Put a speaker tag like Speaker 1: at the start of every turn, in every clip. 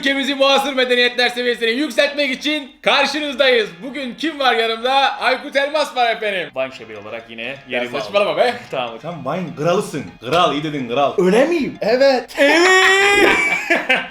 Speaker 1: ülkemizi muasır medeniyetler seviyesine yükseltmek için karşınızdayız. Bugün kim var yanımda? Aykut Elmas var efendim.
Speaker 2: Van Şebi olarak yine yerimi aldım.
Speaker 1: saçmalama be.
Speaker 2: Tamam.
Speaker 3: Sen wine kralısın. Kral iyi dedin kral.
Speaker 2: Öyle miyim? Evet.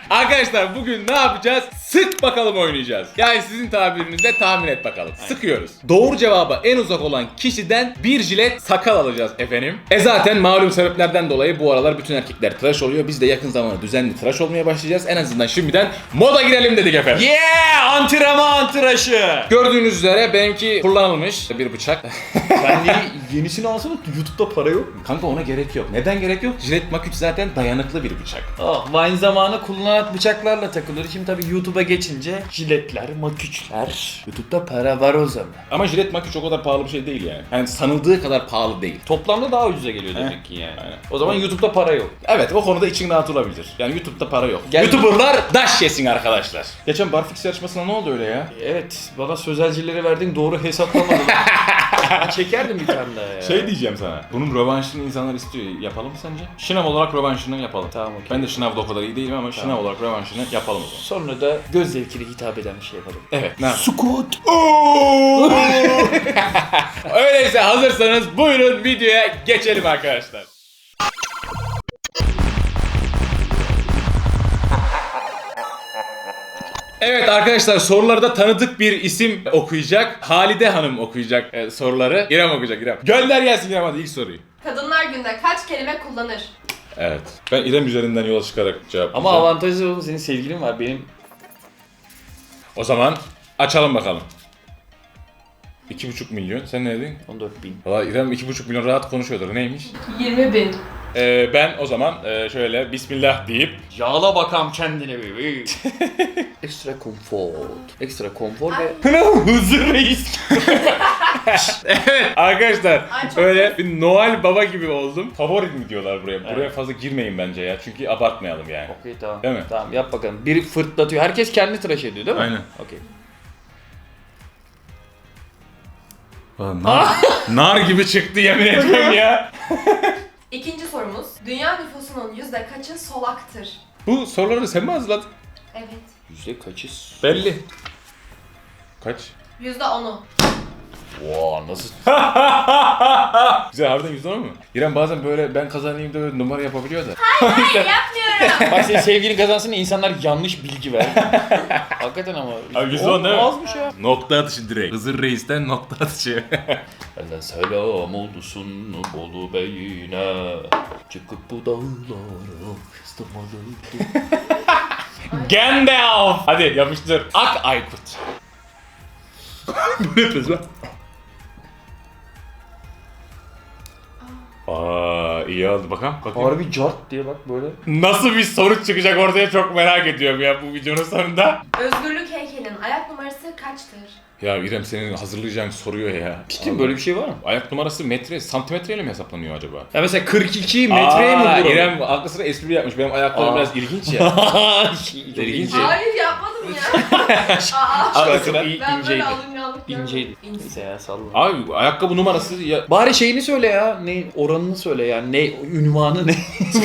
Speaker 1: Arkadaşlar bugün ne yapacağız? Sık bakalım oynayacağız. Yani sizin tabirinizle tahmin et bakalım. Sıkıyoruz. Doğru cevaba en uzak olan kişiden bir jilet sakal alacağız efendim. E zaten malum sebeplerden dolayı bu aralar bütün erkekler tıraş oluyor. Biz de yakın zamanda düzenli tıraş olmaya başlayacağız. En azından şimdiden moda girelim dedik efendim.
Speaker 2: Yeah! Antrenman tıraşı.
Speaker 1: Gördüğünüz üzere benimki kullanılmış bir bıçak.
Speaker 2: Sen niye yenisini alsana YouTube'da para yok mu?
Speaker 1: Kanka ona gerek yok. Neden gerek yok? Jilet Maküç zaten dayanıklı bir bıçak.
Speaker 2: Oh, Vine zamanı kullanılan bıçaklarla takılır. Şimdi tabii YouTube'a geçince jiletler, maküçler. YouTube'da para var o zaman.
Speaker 1: Ama jilet Maküç o kadar pahalı bir şey değil yani. Yani sanıldığı kadar pahalı değil.
Speaker 2: Toplamda daha ucuza geliyor demek ki yani. O zaman YouTube'da para yok.
Speaker 1: Evet o konuda için rahat olabilir. Yani YouTube'da para yok.
Speaker 2: Gel-
Speaker 1: YouTuber'lar daş yesin arkadaşlar. Geçen Barfix yarışmasına ne oldu öyle ya?
Speaker 2: Evet, bana sözelcileri verdin doğru hesaplamadın. ben çekerdim bir tane daha ya.
Speaker 1: Şey diyeceğim sana. Bunun rövanşını insanlar istiyor. Yapalım mı sence? Şınav olarak rövanşını yapalım.
Speaker 2: Tamam, okey.
Speaker 1: Ben de şınavda o kadar iyi değilim ama şınav olarak rövanşını yapalım o zaman.
Speaker 2: Sonra da göz zevkine hitap eden bir şey yapalım.
Speaker 1: Evet. Ne yapalım?
Speaker 2: Sukut.
Speaker 1: Öyleyse hazırsanız buyurun videoya geçelim arkadaşlar. Evet arkadaşlar sorularda tanıdık bir isim okuyacak. Halide Hanım okuyacak e, soruları. İrem okuyacak İrem. Gönder gelsin İrem hadi ilk soruyu.
Speaker 4: Kadınlar günde kaç kelime kullanır?
Speaker 1: Evet. Ben İrem üzerinden yola çıkarak cevap
Speaker 2: Ama
Speaker 1: vereceğim.
Speaker 2: avantajı oğlum senin sevgilin var. Benim
Speaker 1: O zaman açalım bakalım. 2,5 milyon. Sen ne dedin?
Speaker 2: 14 bin.
Speaker 1: Valla İrem 2,5 milyon rahat konuşuyordur. Neymiş?
Speaker 4: 20 bin.
Speaker 1: Ee, ben o zaman e, şöyle Bismillah deyip
Speaker 2: Yağla bakam kendine bebeğim. Ekstra konfor. Ekstra konfor ve...
Speaker 1: Hızır reis. evet arkadaşlar
Speaker 4: Ay, çok
Speaker 1: böyle bir Noel Baba gibi oldum. Favori mi diyorlar buraya? Buraya
Speaker 2: Evet.
Speaker 1: fazla girmeyin bence ya. Çünkü abartmayalım yani.
Speaker 2: Okey tamam.
Speaker 1: Değil mi?
Speaker 2: Tamam yap bakalım. Biri fırtlatıyor. Herkes kendi tıraş ediyor değil mi?
Speaker 1: Aynen.
Speaker 2: Okey.
Speaker 1: Nar, nar gibi çıktı yemin ediyorum ya.
Speaker 4: İkinci sorumuz. Dünya nüfusunun yüzde kaçı solaktır?
Speaker 1: Bu soruları sen mi hazırladın?
Speaker 4: Evet.
Speaker 2: Yüzde kaçız?
Speaker 1: Belli. Kaç?
Speaker 4: Yüzde onu.
Speaker 2: Vaa nasıl?
Speaker 1: Güzel harbiden yüzde mu? İrem bazen böyle ben kazanayım da böyle numara yapabiliyor da.
Speaker 4: Hayır yapmıyorum.
Speaker 2: Bak senin sevgilin kazansın diye insanlar yanlış bilgi ver. Hakikaten ama.
Speaker 1: Abi yüzde on değil mi?
Speaker 2: Azmış ya.
Speaker 1: Nokta atışı direkt. Hızır reisten nokta atışı.
Speaker 2: Benden selam olsun Bolu Bey'ine Çıkıp bu dağlara kıstırmalı
Speaker 1: Gandalf. Hadi yapıştır. Ak Aykut. Bu ne yapıyorsun lan? Aa iyi oldu bakalım. bakayım.
Speaker 2: Harbi cart diye bak böyle.
Speaker 1: Nasıl bir soru çıkacak ortaya çok merak ediyorum ya bu videonun sonunda.
Speaker 4: Özgürlük heykelinin ayak numarası kaçtır?
Speaker 1: Ya İrem senin hazırlayacağın soruyor ya.
Speaker 2: Ciddi mi böyle bir şey var mı?
Speaker 1: Ayak numarası metre, santimetreyle mi hesaplanıyor acaba?
Speaker 2: Ya mesela 42 metreye mi
Speaker 1: Aa,
Speaker 2: vuralım?
Speaker 1: İrem aklı sıra espri yapmış. Benim ayaklarım
Speaker 2: Aa.
Speaker 1: biraz ilginç ya.
Speaker 2: İlginç.
Speaker 4: Hayır yapmadım ya. Aa,
Speaker 1: Aa,
Speaker 4: ben
Speaker 2: inceydi.
Speaker 4: böyle görmedim.
Speaker 2: İnceydi.
Speaker 4: İnce.
Speaker 2: Neyse ya salla.
Speaker 1: Abi ayakkabı numarası ya
Speaker 2: Bari şeyini söyle ya. Ne oranını söyle ya. Ne ünvanı ne?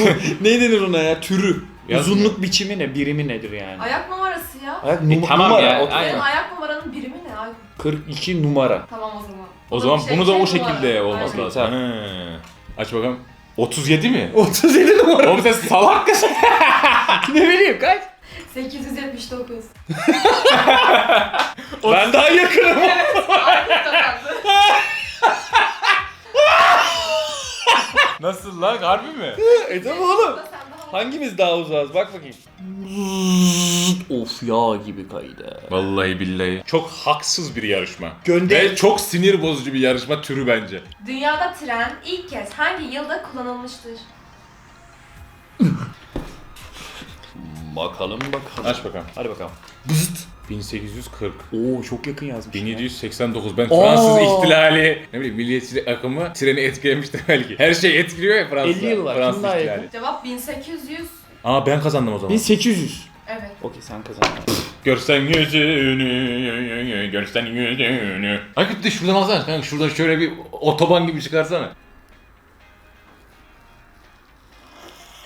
Speaker 2: ne denir ona ya? Türü.
Speaker 1: Yazmıyor.
Speaker 2: Uzunluk biçimi ne? Birimi nedir yani?
Speaker 4: Ayak numarası ya.
Speaker 2: Ayak
Speaker 1: E,
Speaker 2: num-
Speaker 1: tamam
Speaker 2: numara.
Speaker 1: ya,
Speaker 2: okey.
Speaker 1: aynen.
Speaker 4: Benim ayak numaranın birimi ne? Ay,
Speaker 2: 42 numara.
Speaker 4: tamam o zaman.
Speaker 1: o zaman
Speaker 4: şey-
Speaker 1: bunu da o
Speaker 4: şey
Speaker 1: şekilde
Speaker 4: numara.
Speaker 1: olması
Speaker 4: Aynen.
Speaker 1: lazım. He. Aç bakalım. 37 mi?
Speaker 2: 37 numara.
Speaker 1: Oğlum sen salak mısın?
Speaker 2: ne bileyim kaç?
Speaker 4: 879.
Speaker 2: Ben daha yakınım.
Speaker 4: Kazandı.
Speaker 1: Nasıl lan harbi mi?
Speaker 2: e tamam oğlum.
Speaker 4: Sen daha
Speaker 2: Hangimiz daha uzağız? Bak bakayım. of yağ gibi kaydı.
Speaker 1: Vallahi billahi. Çok haksız bir yarışma.
Speaker 2: Gönder.
Speaker 1: Ve çok sinir bozucu bir yarışma türü bence.
Speaker 4: Dünyada tren ilk kez hangi yılda kullanılmıştır?
Speaker 2: Bakalım bakalım.
Speaker 1: Aç bakalım.
Speaker 2: Hadi bakalım.
Speaker 1: 1840.
Speaker 2: Oo çok yakın yazmış.
Speaker 1: 1789. Ben. Fransız ihtilali, ne bileyim milliyetçilik akımı treni etkilemiştir belki. Her şey etkiliyor ya Fransız.
Speaker 2: 50 yıl var.
Speaker 1: Fransız
Speaker 2: Kim daha
Speaker 1: ihtilali.
Speaker 2: yakın?
Speaker 4: Cevap 1800.
Speaker 1: Aa ben kazandım o zaman.
Speaker 2: 1800.
Speaker 4: Evet.
Speaker 2: Okey sen kazandın.
Speaker 1: Görsen yüzünü, görsen yüzünü. De şuradan alsana kanka şuradan şöyle bir otoban gibi çıkarsana.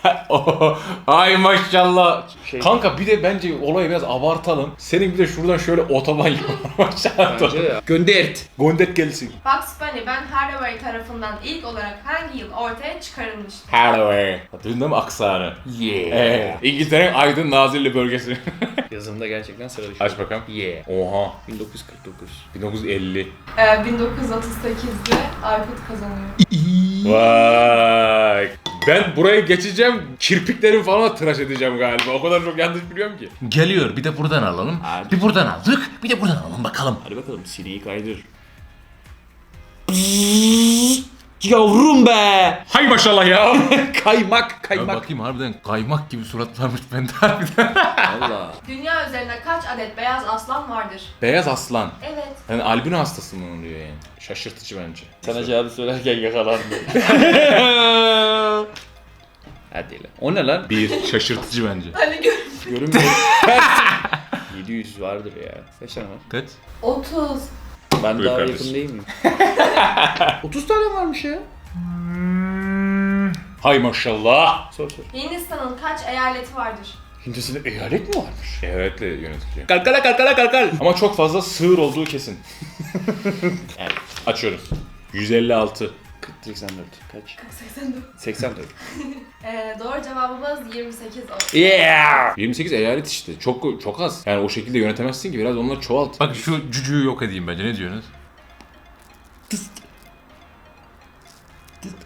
Speaker 1: Ay maşallah.
Speaker 2: Şey-
Speaker 1: Kanka bir de bence olayı biraz abartalım. Senin bir de şuradan şöyle otoban yapmak
Speaker 2: Bence ya. Göndert.
Speaker 1: Gondet gelsin.
Speaker 4: Bugs Bunny Ben Hathaway tarafından ilk olarak hangi yıl ortaya çıkarılmıştır?
Speaker 1: Hathaway. Duydun mi aksanı?
Speaker 2: Yeah.
Speaker 1: Evet. İngiltere'nin Aydın Nazilli bölgesi.
Speaker 2: Yazımda gerçekten sıra dışı.
Speaker 1: Aç bakalım.
Speaker 2: Yeah.
Speaker 1: Oha.
Speaker 2: 1949.
Speaker 1: 1950.
Speaker 4: Ee, 1938'de Aykut kazanıyor.
Speaker 1: Vay. Ben burayı geçeceğim. Kirpiklerimi falan tıraş edeceğim galiba. O kadar çok yanlış biliyorum ki.
Speaker 3: Geliyor bir de buradan alalım.
Speaker 2: Hadi.
Speaker 3: Bir buradan aldık bir de buradan alalım bakalım.
Speaker 2: Hadi bakalım sineği kaydır. Yavrum be!
Speaker 1: Hay maşallah ya.
Speaker 2: Kaymak
Speaker 3: Ya
Speaker 2: kaymak.
Speaker 3: bakayım harbiden kaymak gibi surat varmış bende harbiden.
Speaker 2: Valla.
Speaker 4: Dünya üzerinde kaç adet beyaz aslan vardır?
Speaker 1: Beyaz aslan.
Speaker 4: Evet.
Speaker 1: Yani albino hastası mı oluyor yani? Şaşırtıcı bence.
Speaker 2: Sana cevabı söylerken yakalandı. Hadi lan. O ne lan?
Speaker 1: Bir şaşırtıcı bence.
Speaker 4: Hani gör.
Speaker 2: Görünmüyor. 700 vardır ya. Kaç tane var?
Speaker 3: Kaç?
Speaker 4: 30.
Speaker 2: Ben
Speaker 1: Buyur
Speaker 2: daha
Speaker 1: kardeşim.
Speaker 2: yakın değil miyim? 30 tane varmış ya.
Speaker 1: Hay maşallah.
Speaker 2: Sor sor.
Speaker 4: Hindistan'ın kaç eyaleti vardır?
Speaker 2: Hindistan'da eyalet mi varmış?
Speaker 1: Eyaletle yönetiliyor. Kalkala kalkala kalkal. Ama çok fazla sığır olduğu kesin.
Speaker 2: Evet.
Speaker 1: Açıyorum. 156.
Speaker 2: 84. Kaç?
Speaker 4: 84.
Speaker 2: 84.
Speaker 4: Ee, doğru cevabımız 28 oldu.
Speaker 2: Yeah!
Speaker 1: 28 eyalet işte. Çok çok az. Yani o şekilde yönetemezsin ki biraz onları çoğalt.
Speaker 3: Bak şu cücüğü yok edeyim bence ne diyorsunuz?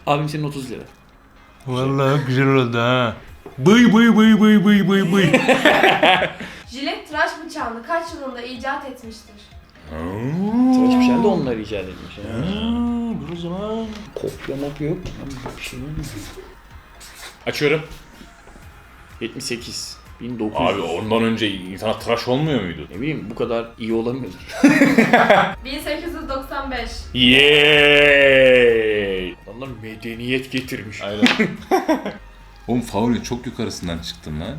Speaker 2: Abim senin 30 lira.
Speaker 3: Vallahi güzel oldu ha. Bıy bıy bıy bıy bıy bıy bıy.
Speaker 4: Jilet tıraş bıçağını kaç yılında icat etmiştir?
Speaker 2: Tıraş bıçağını da onlar icat etmiş. Ya.
Speaker 3: Dur o zaman.
Speaker 2: Kopya mopya yok Bir şey?
Speaker 1: Açıyorum.
Speaker 2: 78. 1900.
Speaker 1: Abi ondan önce insana tıraş olmuyor muydu?
Speaker 2: Ne bileyim bu kadar iyi olamıyordur.
Speaker 4: 1895.
Speaker 1: Yeeey.
Speaker 2: Adamlar medeniyet getirmiş.
Speaker 1: Aynen. Oğlum faulün çok yukarısından çıktın lan.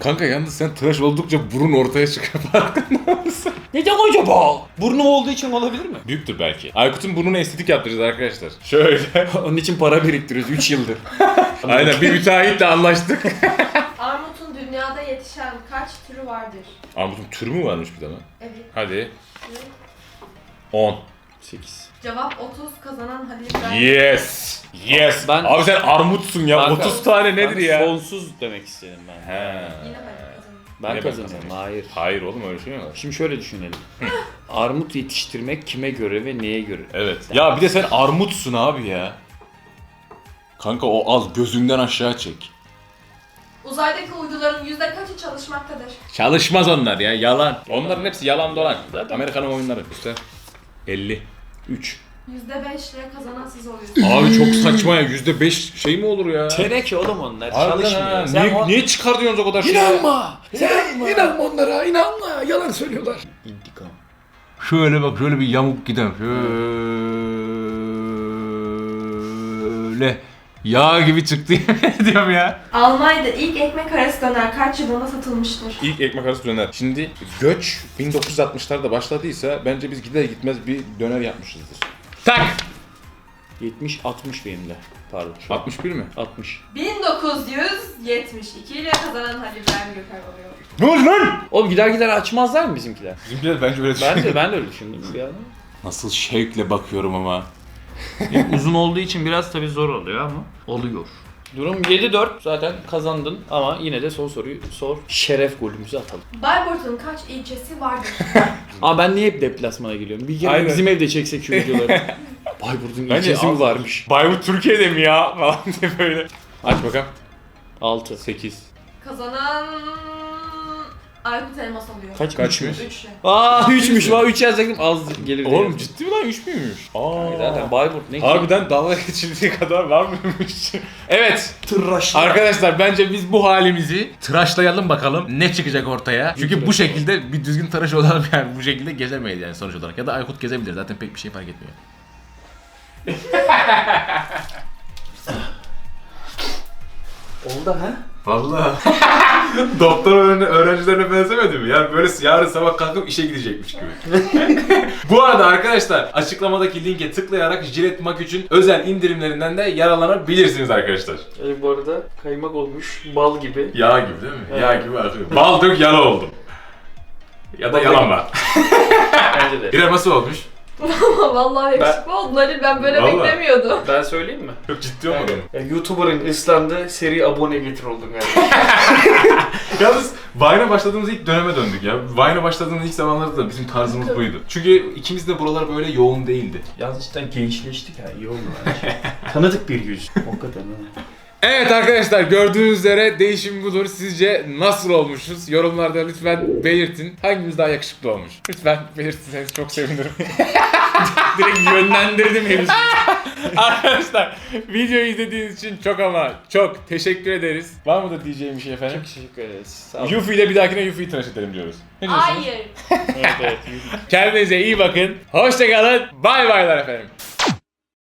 Speaker 1: Kanka yalnız sen tıraş oldukça burun ortaya çıkıyor farkında mısın?
Speaker 2: Neden acaba? Burnu olduğu için olabilir mi?
Speaker 1: Büyüktür belki. Aykut'un burnuna estetik yaptıracağız arkadaşlar. Şöyle.
Speaker 2: Onun için para biriktiriyoruz 3 yıldır.
Speaker 1: Aynen bir müteahhitle anlaştık.
Speaker 4: Armutun dünyada yetişen kaç türü vardır?
Speaker 1: Armut'un türü mü varmış bir tane?
Speaker 4: Evet.
Speaker 1: Hadi. 10.
Speaker 2: 8.
Speaker 4: Cevap 30 kazanan Halil İbrahim.
Speaker 1: Yes. Yes.
Speaker 2: Ben-
Speaker 1: Abi sen armutsun ya.
Speaker 2: Kanka,
Speaker 1: 30 tane nedir
Speaker 2: Ben
Speaker 1: ya?
Speaker 2: Sonsuz demek istedim ben.
Speaker 1: He.
Speaker 4: Yine Halil kazanıyor.
Speaker 2: Ben
Speaker 1: ben
Speaker 2: kazanıyorum.
Speaker 1: kazanıyorum.
Speaker 2: Hayır.
Speaker 1: Hayır oğlum öyle şey mi var?
Speaker 2: Şimdi şöyle düşünelim. Armut yetiştirmek kime göre ve neye göre?
Speaker 1: Evet. Ya bir de sen armutsun abi ya. Kanka o al gözünden aşağı çek.
Speaker 4: Uzaydaki uyduların yüzde kaçı çalışmaktadır?
Speaker 1: Çalışmaz onlar ya yalan. Onların hepsi yalan dolan. Amerikan oyunları işte. 50. 3.
Speaker 4: Yüzde beş ile kazanan siz oluyorsunuz.
Speaker 1: Abi çok saçma ya. %5 şey mi olur ya?
Speaker 2: Teneke oğlum onlar.
Speaker 1: Harbiden
Speaker 2: çalışmıyor.
Speaker 1: ha.
Speaker 2: Sen
Speaker 1: Niye,
Speaker 2: o-
Speaker 1: niye çıkartıyorsunuz o kadar şey?
Speaker 2: İnanma! Sen inanma onlara, inanma! Yalan söylüyorlar. İntikam.
Speaker 3: Şöyle bak şöyle bir yamuk giden. Şöyle. Yağ gibi çıktı yemin ediyorum ya.
Speaker 4: Almanya'da ilk ekmek arası döner kaç yılında satılmıştır?
Speaker 1: İlk ekmek arası döner. Şimdi göç 1960'larda başladıysa bence biz gider gitmez bir döner yapmışızdır. Tak!
Speaker 2: 70 60 benim de. Pardon. Şu an
Speaker 1: 61 mi?
Speaker 2: 60.
Speaker 4: 1972 ile kazanan Halil İbrahim Gökhan oluyor.
Speaker 1: Ne oldu lan?
Speaker 2: Oğlum gider gider açmazlar mı bizimkiler?
Speaker 1: Bizimkiler bence öyle
Speaker 2: Ben de ben de öyle düşündüm bir an.
Speaker 1: Nasıl şevkle bakıyorum ama.
Speaker 2: Uzun olduğu için biraz tabii zor oluyor ama oluyor. Durum 7-4 zaten kazandın ama yine de son soruyu sor. Şeref golümüzü atalım.
Speaker 4: Bayburt'un kaç ilçesi vardır?
Speaker 2: Aa ben niye hep deplasmana geliyorum? Bir kere
Speaker 1: Aynen.
Speaker 2: bizim evde çeksek şu videoları. Bayburt'un
Speaker 1: Bence
Speaker 2: ilçesi mi
Speaker 1: al-
Speaker 2: varmış?
Speaker 1: Bayburt Türkiye'de mi ya? Falan diye böyle. Aç bakalım.
Speaker 2: 6.
Speaker 1: 8.
Speaker 4: Kazanan Aykut Elmas oluyor.
Speaker 2: Kaç?
Speaker 1: Kaçmış?
Speaker 4: 3 ile.
Speaker 2: Aa 3'müş var 3 yazacaktım az gelir diye.
Speaker 1: Oğlum ciddi mi lan 3 müymüş? Aa.
Speaker 2: Zaten Bayburt ne ki?
Speaker 1: Harbiden dalga geçildiği kadar var mıymış? evet.
Speaker 2: tırraşlar.
Speaker 1: Arkadaşlar bence biz bu halimizi tıraşlayalım bakalım ne çıkacak ortaya. Çünkü bu şekilde bir düzgün tıraş olalım yani bu şekilde gezemeyiz yani sonuç olarak. Ya da Aykut gezebilir zaten pek bir şey fark etmiyor.
Speaker 2: Oldu ha?
Speaker 3: Vallahi. Doktor öğren- öğrencilerine benzemedi mi? Yani böyle yarın sabah kalkıp işe gidecekmiş gibi. Bu arada arkadaşlar açıklamadaki linke tıklayarak Jilet Mak 3'ün özel indirimlerinden de yararlanabilirsiniz arkadaşlar.
Speaker 2: E, bu arada kaymak olmuş bal gibi.
Speaker 3: Yağ gibi değil mi?
Speaker 2: Evet.
Speaker 3: Yağ gibi akıyor. Bal dök yala oldum. Ya da
Speaker 2: Bal
Speaker 3: yalan var.
Speaker 2: Bence de.
Speaker 3: İrem nasıl olmuş?
Speaker 4: Vallahi yakışıklı oldun Halil ben böyle
Speaker 3: Vallahi.
Speaker 4: beklemiyordum.
Speaker 2: Ben söyleyeyim mi?
Speaker 3: Çok ciddi olmadı mı?
Speaker 2: Ya, YouTuber'ın ıslandığı seri abone getir oldum yani.
Speaker 3: Yalnız Vine'a başladığımız ilk döneme döndük ya. Vine'a başladığımız ilk zamanlarda da bizim tarzımız buydu. Çünkü ikimiz de buralar böyle yoğun değildi.
Speaker 2: Yalnız cidden gençleştik ha iyi oldu bence. Tanıdık bir yüz. Hakikaten ha.
Speaker 1: Evet arkadaşlar gördüğünüz üzere değişim budur. Sizce nasıl olmuşuz? Yorumlarda lütfen belirtin. Hangimiz daha yakışıklı olmuş? Lütfen belirtirseniz çok sevinirim. Direkt yönlendirdim hepsini. arkadaşlar videoyu izlediğiniz için çok ama çok teşekkür ederiz. Var mıdır diyeceğim bir şey efendim?
Speaker 2: Çok teşekkür ederiz. Sağ olun.
Speaker 1: Yuffie ile bir dahakine Yuffie'yi tıraş edelim diyoruz. Ne diyorsunuz?
Speaker 4: Hayır.
Speaker 2: evet, evet.
Speaker 1: Kendinize iyi bakın. Hoşçakalın. Bay baylar efendim.